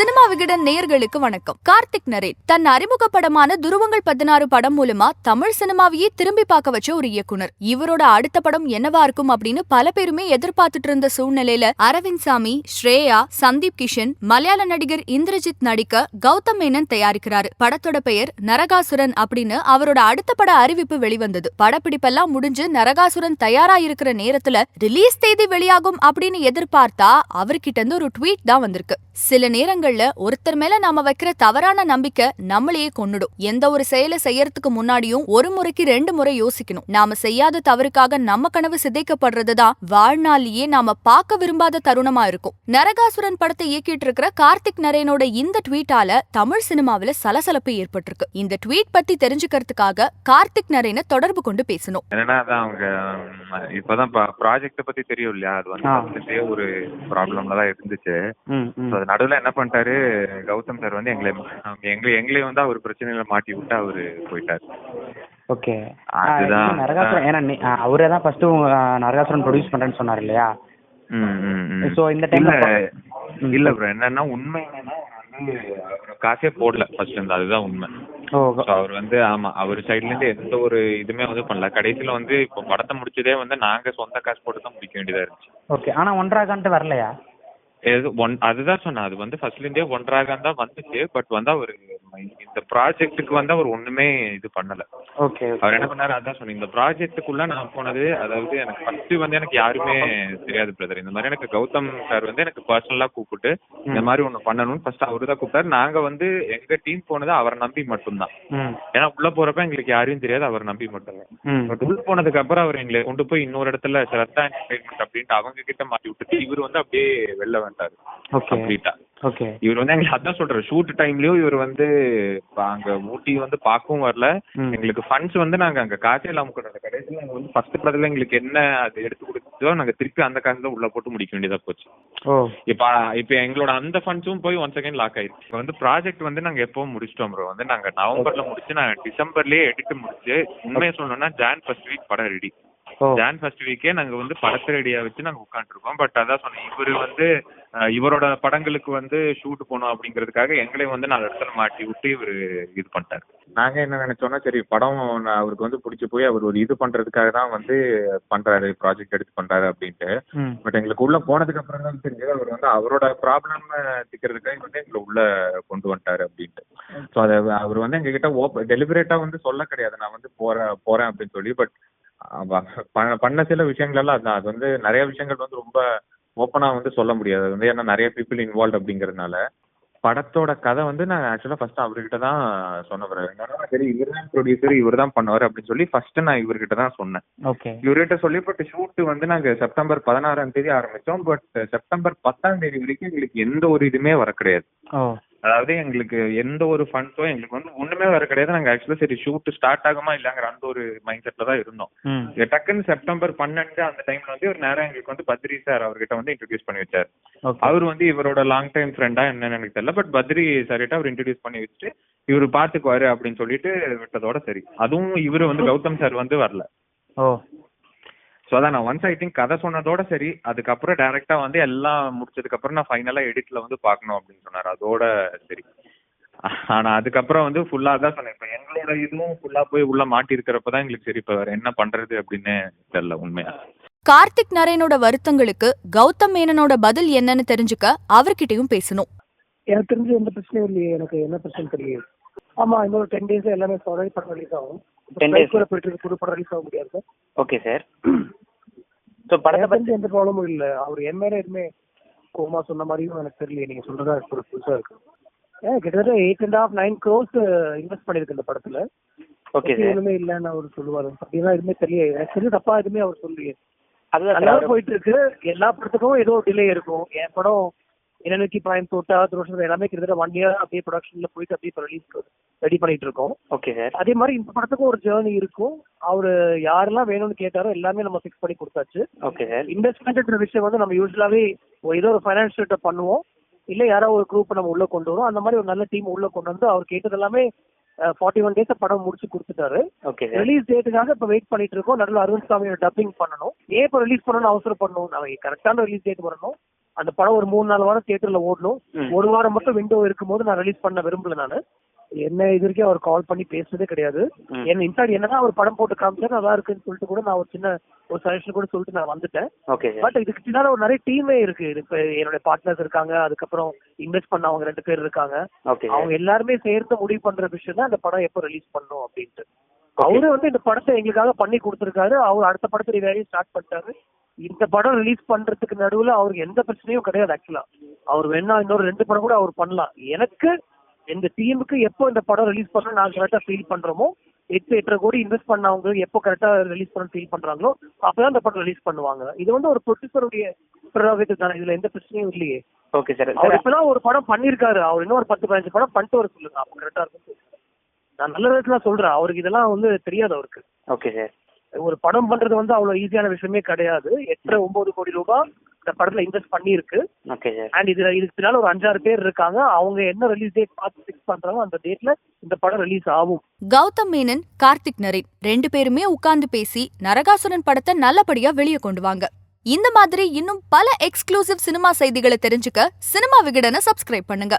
Cinema Vikatan நேயர்களுக்கு வணக்கம். கார்த்திக் நரேன் தன் அறிமுக படமான துருவங்கள் பதினாறு படம் மூலமா தமிழ் சினிமாவையே திரும்பி பார்க்க வச்ச ஒரு இயக்குனர். இவரோட அடுத்த படம் என்னவா இருக்கும் அப்படின்னு பல பேருமே எதிர்பார்த்துட்டு இருந்த சூழ்நிலையில அரவிந்த் சாமி ஸ்ரேயா சந்தீப் கிஷன் மலையாள நடிகர் இந்திரஜித் நடிக்க கௌதம் மேனன் தயாரிக்கிறாரு. படத்தோட பெயர் நரகாசுரன் அப்படின்னு அவரோட அடுத்த பட அறிவிப்பு வெளிவந்தது. படப்பிடிப்பெல்லாம் முடிஞ்சு நரகாசுரன் தயாரா இருக்கிற நேரத்துல ரிலீஸ் தேதி வெளியாகும் அப்படின்னு எதிர்பார்த்தா அவர்கிட்ட இருந்து ஒரு ட்வீட் தான் வந்திருக்கு. சில நேரங்கள் நேரங்கள்ல ஒருத்தர் மேல நாம வைக்கிற தவறான நம்பிக்கை நம்மளையே கொன்னுடும். எந்த ஒரு செயலை செய்யறதுக்கு முன்னாடியும் ஒரு முறைக்கு ரெண்டு முறை யோசிக்கணும். நாம செய்யாத தவறுக்காக நம்ம கனவு சிதைக்கப்படுறதுதான் வாழ்நாளிலேயே நாம பார்க்க விரும்பாத தருணமா இருக்கும். நரகாசுரன் படத்தை இயக்கிட்டு இருக்கிற கார்த்திக் நரேனோட இந்த ட்வீட்டால தமிழ் சினிமாவில சலசலப்பு ஏற்பட்டிருக்கு. இந்த ட்வீட் பத்தி தெரிஞ்சுக்கிறதுக்காக கார்த்திக் நரேனை தொடர்பு கொண்டு பேசணும். என்னன்னா அவங்க இப்பதான் ப்ராஜெக்ட் பத்தி தெரியும் இல்லையா? அது வந்து ஒரு ப்ராப்ளம்ல தான் இருந்துச்சு. அது நடுவுல என்ன பண்ணிட்டாரு கௌதம் சார் வந்து எங்களை எங்களை எங்களையும் வந்து அவர் பிரச்சனையில மாட்டி விட்டு அவரு போயிட்டாரு. ஓகே. அதுதான். நரகாசுரன். ஏன்னா அவரே தான் ஃபர்ஸ்ட் நரகாசுரன் ப்ரொடியூஸ் பண்றேன்னு சொன்னார் இல்லையா. So, இந்த time இல்ல ப்ரோ என்னன்னா உண்மை காசே போடல ஃபர்ஸ்ட் இருந்து. அதுதான் உண்மை. அவர் வந்து ஆமா அவர் சைடுல இருந்து எந்த ஒரு இதுமே வந்து பண்ணல. கடைசியில வந்து இப்போ படத்தை முடிச்சதே வந்து நாங்க சொந்த காசு போட்டு தான் முடிக்க வேண்டியதா இருந்துச்சு. ஓகே. ஆனா ஒன்றரை கான்ட்டு வரலையா? ஒன் அதுதான் சொன்னேன். அது வந்து ஃபர்ஸ்ட்ல இருந்தே ஒன்றாக தான் வந்துச்சு. பட் வந்து அவர் இந்த ப்ராஜெக்ட்டுக்கு வந்து அவர் ஒண்ணுமே இது பண்ணல. ஓகே அவர் என்ன பண்ணாரு? அதான் சொன்னேன். இந்த ப்ராஜெக்ட்டுக்குள்ள நான் போனது அதாவது எனக்கு ஃபர்ஸ்ட் வந்து எனக்கு யாருமே தெரியாது பிரதர் இந்த மாதிரி எனக்கு கௌதம் சார் வந்து எனக்கு பர்சனலா கூப்பிட்டு இந்த மாதிரி ஒண்ணு பண்ணணும்னு ஃபர்ஸ்ட் அவரு தான் கூப்பிட்டாரு. நாங்க வந்து எங்க டீம் போனது அவரை நம்பி மட்டும்தான். ஏன்னா உள்ள போறப்ப எங்களுக்கு யாரையும் தெரியாது அவரை நம்பி மட்டும்தான் பட் உள்ள போனதுக்கு அப்புறம் அவர் எங்களை கொண்டு போய் இன்னொரு இடத்துல ஸ்ரத்தா என்டர்டைன்மெண்ட் அப்படின்ட்டு அவங்க கிட்ட மாட்டி விட்டுட்டு இவர் வந்து அப்படியே வெளில வந்துட்டாரு கம்ப்ளீட்டா ஓகே. இவர் வந்து எங்களுக்கு அதான் சொல்றாரு ஷூட் டைம்லயும் இவர் வந்து அங்க ஊட்டி வந்து பார்க்கவும் வரல. எங்களுக்கு ஃபண்ட்ஸ் வந்து நாங்க அங்க காசே இல்லாம கொடுத்த கடைசியில நாங்க வந்து ஃபர்ஸ்ட் படத்துல எங்களுக்கு என்ன அது எடுத்து கொடுத்ததோ நாங்க திருப்பி அந்த காசுல உள்ள போட்டு முடிக்க வேண்டியதா போச்சு. இப்ப இப்ப எங்களோட அந்த ஃபண்ட்ஸும் போய் ஒன் செகண்ட் லாக் ஆயிடுச்சு இப்ப வந்து ப்ராஜெக்ட் வந்து நாங்க எப்பவும் முடிச்சிட்டோம் ப்ரோ வந்து நாங்க நவம்பர்ல முடிச்சு நாங்க டிசம்பர்லயே எடிட் முடிச்சு உண்மையை சொல்லணும்னா ஜான் ஃபர்ஸ்ட் வீக் படம் ரெடி ஜான் ஃபர்ஸ்ட் வீக்கே நாங்க வந்து படத்தை ரெடியா வச்சு நாங்க உட்காந்துருக்கோம் பட் அதான் சொன்னேன் இவரு வந்து இவரோட படங்களுக்கு வந்து ஷூட் போகணும் அப்படிங்கிறதுக்காக எங்களையும் வந்து நாலு இடத்துல மாட்டி விட்டு இவரு இது பண்ணிட்டாரு. நாங்க என்ன நினைச்சோம்னா சரி படம் நான் அவருக்கு வந்து பிடிச்சி போய் அவர் ஒரு இது பண்றதுக்காக தான் வந்து பண்றாரு ப்ராஜெக்ட் எடுத்து பண்றாரு அப்படின்ட்டு. பட் எங்களுக்கு உள்ள போனதுக்கு அப்புறம் தான் தெரிஞ்சது அவர் வந்து அவரோட ப்ராப்ளம் திக்கிறதுக்காக வந்து எங்களை உள்ள கொண்டு வந்துட்டாரு அப்படின்ட்டு. ஸோ அதை அவர் வந்து எங்ககிட்ட ஓப்ப டெலிபரேட்டா வந்து சொல்ல கிடையாது. நான் வந்து போறேன் போறேன் அப்படின்னு சொல்லி பட் பண்ண சில விஷயங்கள் எல்லாம் அதான் அது வந்து நிறைய விஷயங்கள் வந்து ரொம்ப ஓப்பனா வந்து சொல்ல முடியாது. அது வந்து ஏன்னா நிறைய பீப்புள் இன்வால்வ் அப்படிங்கறதுனால படத்தோட கதை வந்து நான் ஆக்சுவலா ஃபர்ஸ்ட் அவர்கிட்ட தான் சொன்ன பிறகு. சரி இவர் தான் ப்ரொடியூசர் இவர் தான் பண்ணுவார் அப்படின்னு சொல்லி ஃபர்ஸ்ட் நான் இவர்கிட்ட தான் சொன்னேன். ஓகே இவர்கிட்ட சொல்லி பட் ஷூட் வந்து நாங்க செப்டம்பர் பதினாறாம் தேதி ஆரம்பிச்சோம். பட் செப்டம்பர் பத்தாம் தேதி வரைக்கும் எங்களுக்கு எந்த ஒரு இதுமே வர கிடையாது. அதாவது எங்களுக்கு எந்த ஒரு ஃபண்ட்ஸோ எங்களுக்கு வந்து ஒண்ணுமே வர கிடையாது. நாங்க ஆக்சுவலா சரி ஷூட் ஸ்டார்ட் ஆகுமா இல்லங்கிற அந்த ஒரு மைண்ட் செட்ல தான் இருந்தோம். டக்குன்னு செப்டம்பர் பன்னெண்டு அந்த டைம்ல வந்து ஒரு நேரம் எங்களுக்கு வந்து பத்ரி சார் அவர்கிட்ட வந்து இன்ட்ரடியூஸ் பண்ணி வச்சார். அவர் வந்து இவரோட லாங் டைம் ஃப்ரெண்டா என்னன்னு எனக்கு தெரியல பட் பத்ரி சார்கிட்ட அவர் இன்ட்ரடியூஸ் பண்ணி வச்சுட்டு இவர் பாத்துக்குவாரு அப்படின்னு சொல்லிட்டு விட்டதோட சரி. அதுவும் இவரு வந்து கௌதம் சார் வந்து வரல. ஓ. ஸோ அதான் நான் ஒன்ஸ் ஐ திங்க் கதை சொன்னதோட சரி அதுக்கப்புறம் டைரக்டா வந்து எல்லாம் முடிச்சதுக்கு அப்புறம் நான் ஃபைனலா எடிட்ல வந்து பார்க்கணும் அப்படின்னு சொன்னார். அதோட சரி. ஆனா அதுக்கப்புறம் வந்து ஃபுல்லா தான் சொன்னேன். இப்போ எங்களோட இதுவும் ஃபுல்லா போய் உள்ள மாட்டி இருக்கிறப்ப தான் எங்களுக்கு சரி. இப்போ வேற என்ன பண்றது அப்படின்னு தெரியல உண்மையா. கார்த்திக் நரேனோட வருத்தங்களுக்கு கௌதம் மேனனோட பதில் என்னன்னு தெரிஞ்சுக்க அவர்கிட்டயும் பேசணும். எனக்கு தெரிஞ்சு எந்த பிரச்சனையும் இல்லையே. எனக்கு என்ன பிரச்சனை தெரியல ஆமா இன்னொரு டென் டேஸ் எல்லாமே படம் ரிலீஸ் ஆகும். 10 days. கூட போயிட்டு புது படம் ரிலீஸ் ஆக முடியாது சார் ஓகே சார் ஸோ படத்தை பத்தி எந்த ப்ராப்ளமும் இல்ல. அவர் என் மேல எதுவுமே கோமா சொன்ன மாதிரியும் எனக்கு தெரியல நீங்க சொல்றதா ஒரு புதுசா இருக்கு. கிட்டத்தட்ட eight and half nine crores invest பண்ணிருக்கு இந்த படத்துல. ஓகே எதுவுமே இல்லைன்னு அவர் சொல்லுவாரு. அப்படின்னா எதுவுமே தெரியல எனக்கு தெரிஞ்சு தப்பா எதுவுமே அவர் சொல்லியே அதுதான் நல்லா போயிட்டு இருக்கு. எல்லா படத்துக்கும் ஏதோ டிலே இருக்கும். என் படம் என்னக்கி பாயம் தோட்டா ரோஷன் எல்லாமே கிட்டத்தட்ட ஒன் இயர் அப்படியே ப்ரொடக்ஷன்ல போயிட்டு அப்படியே ரிலீஸ் ரெடி பண்ணிட்டு இருக்கோம். ஓகே அதே மாதிரி இந்த படத்துக்கும் ஒரு ஜேர்னி இருக்கும். அவரு யாரெல்லாம் வேணும்னு கேட்டாரோ எல்லாமே நம்ம ஃபிக்ஸ் பண்ணி கொடுத்தாச்சு. ஓகே சார் இன்வெஸ்ட்மெண்ட்ன்ற விஷயம் வந்து நம்ம யூஸ்வலாவே ஏதோ ஒரு ஃபைனான்ஷியல்ட்ட பண்ணுவோம். இல்ல யாரோ ஒரு குரூப் நம்ம உள்ள கொண்டு வரோம் அந்த மாதிரி ஒரு நல்ல டீம் உள்ள கொண்டு வந்து அவர் கேட்டது எல்லாமே ஃபார்ட்டி ஒன் டேஸ் படம் முடிச்சு கொடுத்துட்டாரு. ஓகே ரிலீஸ் டேட்டுக்காக இப்ப வெயிட் பண்ணிட்டு இருக்கோம். நடுவில் அரவிந்த் சாமியோட டப்பிங் பண்ணணும். ஏன் இப்ப ரிலீஸ் பண்ணணும்னு அவசரம் பண்ணணும் நம்ம கரெக்டான ரிலீஸ் டேட் வரணும். அந்த படம் ஒரு மூணு நாலு வாரம் தியேட்டர்ல ஓடணும். ஒரு வாரம் மட்டும் விண்டோ இருக்கும்போது நான் ரிலீஸ் பண்ண விரும்பல நானு. என்ன இது வரைக்கும் அவர் கால் பண்ணி பேசுனதே கிடையாது. என்ன இன்ஃபேக்ட் என்னதான் அவர் படம் போட்டு காமிச்சாரு நல்லா இருக்குன்னு சொல்லிட்டு கூட நான் ஒரு சின்ன ஒரு சஜஷன் கூட சொல்லிட்டு நான் வந்துட்டேன். பட் இதுக்கு பின்னால ஒரு நிறைய டீமே இருக்கு. இப்ப என்னோட பார்ட்னர்ஸ் இருக்காங்க அதுக்கப்புறம் இன்வெஸ்ட் பண்ண அவங்க ரெண்டு பேர் இருக்காங்க. அவங்க எல்லாருமே சேர்ந்து முடிவு பண்ற விஷயம் தான் இந்த படம் எப்போ ரிலீஸ் பண்ணும் அப்படின்ட்டு. அவரு வந்து இந்த படத்தை எங்களுக்காக பண்ணி கொடுத்துருக்காரு. அவர் அடுத்த படத்துல வேலையும் ஸ்டார்ட் பண்ணிட்டாரு. இந்த படம் ரிலீஸ் பண்றதுக்கு நடுவுல அவருக்கு எந்த பிரச்சனையும் கிடையாது ஆக்சுவலா அவர் வேணா இன்னொரு ரெண்டு படம் கூட அவர் பண்ணலாம். எனக்கு இந்த டீமுக்கு எப்போ இந்த படம் ரிலீஸ் பண்ண நான் கரெக்டா ஃபீல் பண்றோமோ எட்டு எட்டரை கோடி இன்வெஸ்ட் பண்ணவங்க எப்போ கரெக்டா ரிலீஸ் பண்ண ஃபீல் பண்றாங்களோ அப்பதான் இந்த படம் ரிலீஸ் பண்ணுவாங்க. இது வந்து ஒரு ப்ரொடியூசருடைய தானே இதுல எந்த பிரச்சனையும் இல்லையே. ஓகே சார் அவர் இப்பதான் ஒரு படம் பண்ணிருக்காரு அவர் இன்னும் ஒரு பத்து பதினஞ்சு படம் பண்ணிட்டு வர சொல்லுங்க. அப்ப கரெக்டா இருக்கும். நான் நல்ல விதத்துல சொல்றேன். அவருக்கு இதெல்லாம் வந்து தெரியாது அவருக்கு. ஓகே சார் ஒரு படம் பண்றது வந்து அவ்வளவு ஈஸியான விஷயமே கிடையாது. எட்டரை ஒன்பது கோடி ரூபாய் இந்த படத்துல இன்வெஸ்ட் பண்ணியிருக்கு. ஓகே சார் அண்ட் இதுல இதுக்கு பின்னால ஒரு அஞ்சாறு பேர் இருக்காங்க. அவங்க என்ன ரிலீஸ் டேட் பார்த்து ஃபிக்ஸ் பண்றாங்களோ அந்த டேட்ல இந்த படம் ரிலீஸ் ஆகும். கௌதம் மேனன் கார்த்திக் நரேன் ரெண்டு பேருமே உட்கார்ந்து பேசி நரகாசுரன் படத்தை நல்லபடியா வெளியே கொண்டு வாங்க. இந்த மாதிரி இன்னும் பல எக்ஸ்க்ளூசிவ் சினிமா செய்திகளை தெரிஞ்சுக்க சினிமா விகடனை சப்ஸ்கிரைப் பண்ணுங்க.